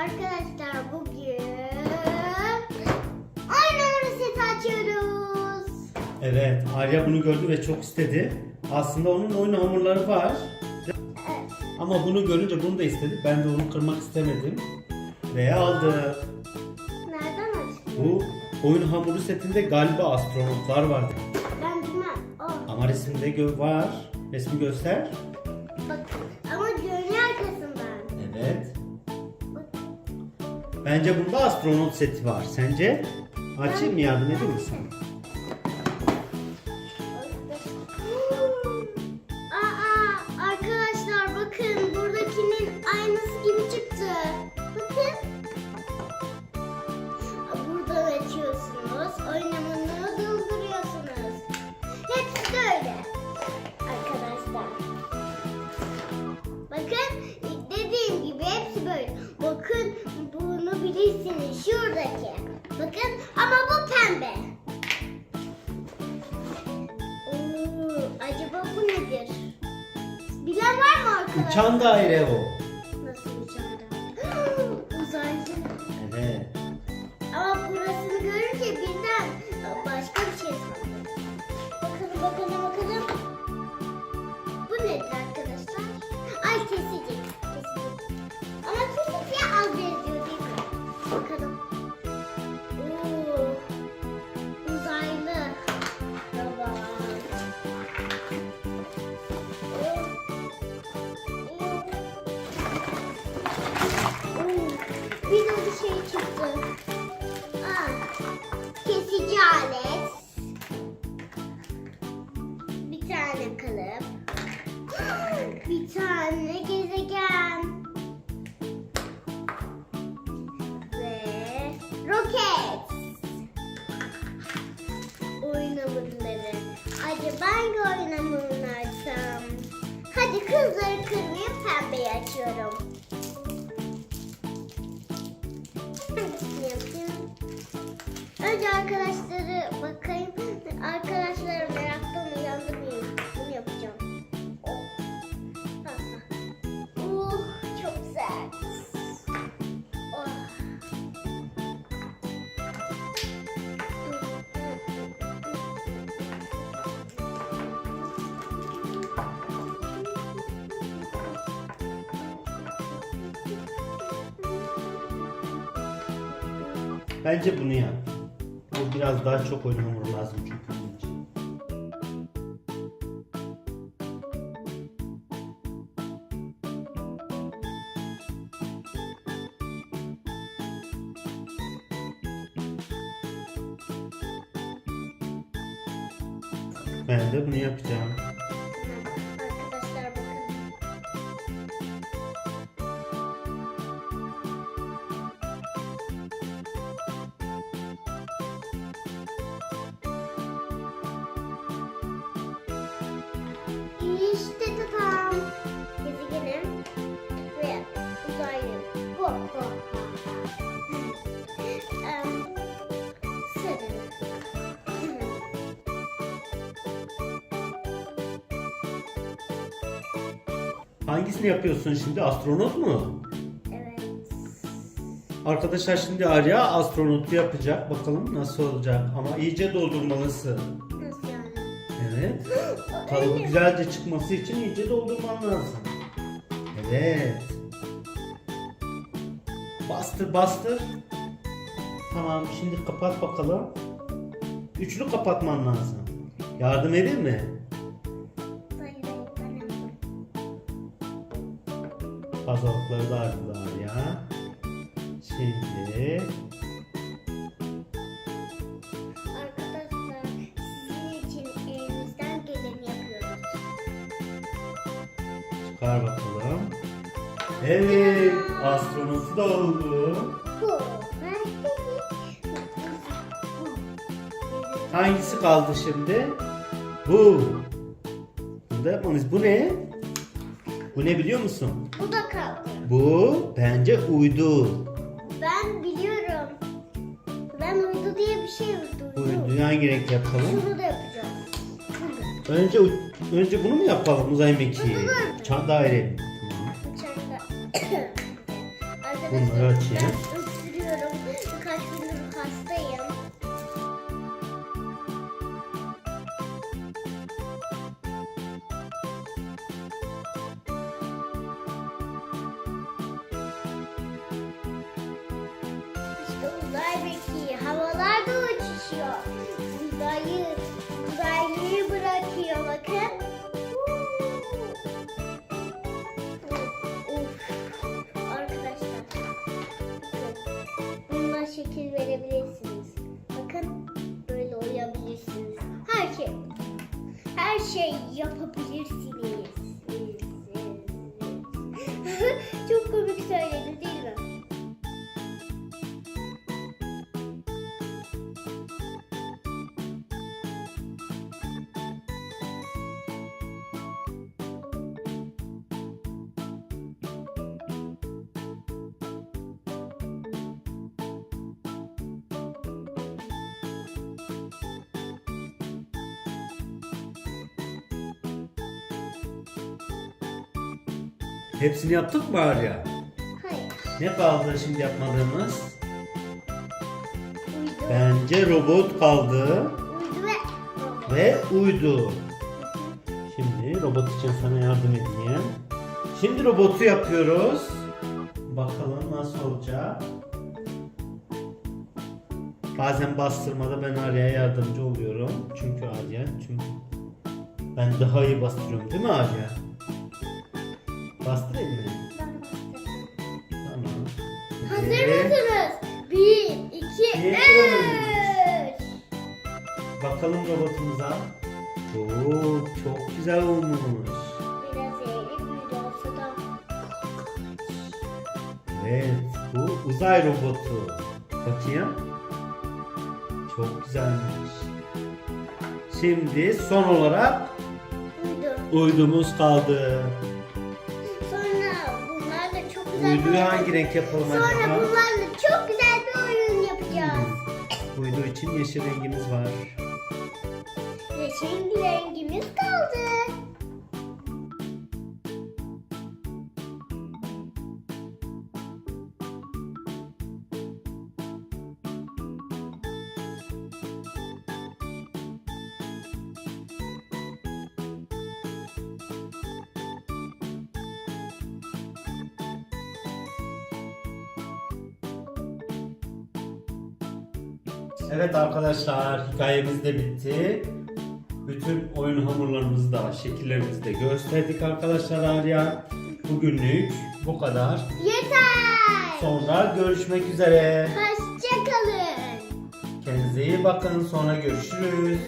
Arkadaşlar bugün aynı reseti açıyoruz. Evet, Arya bunu gördü ve çok istedi. Aslında onun oyun hamurları var. Evet. Ama bunu görünce bunu da istedi. Ben de onu kırmak istemedim. Ve aldı. Nereden açtın? Bu oyun hamuru setinde galiba astronotlar vardı. Ben bilmem. Oh, Ama resimde gö- var. Resmi göster. Bence bunda astronot seti var. Sence? Açayım mı yardım edeyim mi şuradaki. Bakın ama bu pembe. Oo, acaba bu nedir? Bilen var mı arkadaşlar? Uçan daire o. Nasıl uçan daire? Uzaylı. Evet. Ama burasını görünce birden başka bir şey sandım. Bakalım bakalım bakalım. Bu nedir arkadaşlar? Ay kesici. Kesici. Ama kesiciye az benziyor değil mi? Bakalım. Roket. Oyun hamurları. Acaba hangi oyun açsam? Hadi kızları kırmayıp pembeyi açıyorum. Bence bunu yap. Bu biraz daha çok oyun hamuru lazım çünkü. Ben de bunu yapacağım. Hangisini yapıyorsun şimdi? Astronot mu? Evet. Arkadaşlar şimdi Arya astronotu yapacak. Bakalım nasıl olacak. Ama iyice doldurmalısın. Nasıl yani? Evet. Kalıbı güzelce çıkması için iyice doldurman lazım. Evet. Bastır bastır. Tamam şimdi kapat bakalım. Üçlü kapatman lazım. Yardım edeyim mi? Fazlalıkları da ardılar ya. Şimdi Arkadaşlar sizin için elimizden geleni yapıyoruz. çıkar bakalım. Evet, astronotu da oldu. Bu. Hangisi kaldı şimdi? Bu. Bunu da yapmalıyız. Bu ne? Bu ne biliyor musun? Bu da kaldı. Bu bence uydu. Ben biliyorum. Ben uydu diye bir şey duydum. Uyduyu hangi renk yapalım? Şunu da yapacağım. Bunu. Önce önce bunu mu yapalım uzay mekiği? Çan daire. Bıçakla. arkadaşlar. Bunları açayım. Her şey yapabilirsiniz. Hepsini yaptık mı Arya? Hayır. Ne kaldı şimdi yapmadığımız? Uydu. Bence robot kaldı Uydu ve ve uydu. Şimdi robot için sana yardım edeyim. Şimdi robotu yapıyoruz. Bakalım nasıl olacak. Bazen bastırmada ben Arya'ya yardımcı oluyorum. Çünkü Arya çünkü ben daha iyi bastırıyorum değil mi Arya? Bastırayım mı? Tamam. Hazır Ve mısınız? Bir, iki, İki, üç. Bakalım robotumuza. Oo, çok güzel olmuş. Biraz eğri büyüdü olsa da. Evet, bu uzay robotu. Bakayım. Çok güzelmiş. Şimdi son olarak Uydu. uydumuz kaldı. Uyduyu hangi renk yapalım Sonra acaba? bunlarla çok güzel bir oyun yapacağız. Uydu için yeşil rengimiz var. Ve şimdi Evet arkadaşlar hikayemiz de bitti. Bütün oyun hamurlarımızı da şekillerimizi de gösterdik arkadaşlar Arya. Bugünlük bu kadar. Yeter. Sonra görüşmek üzere. Hoşçakalın. Kendinize iyi bakın sonra görüşürüz.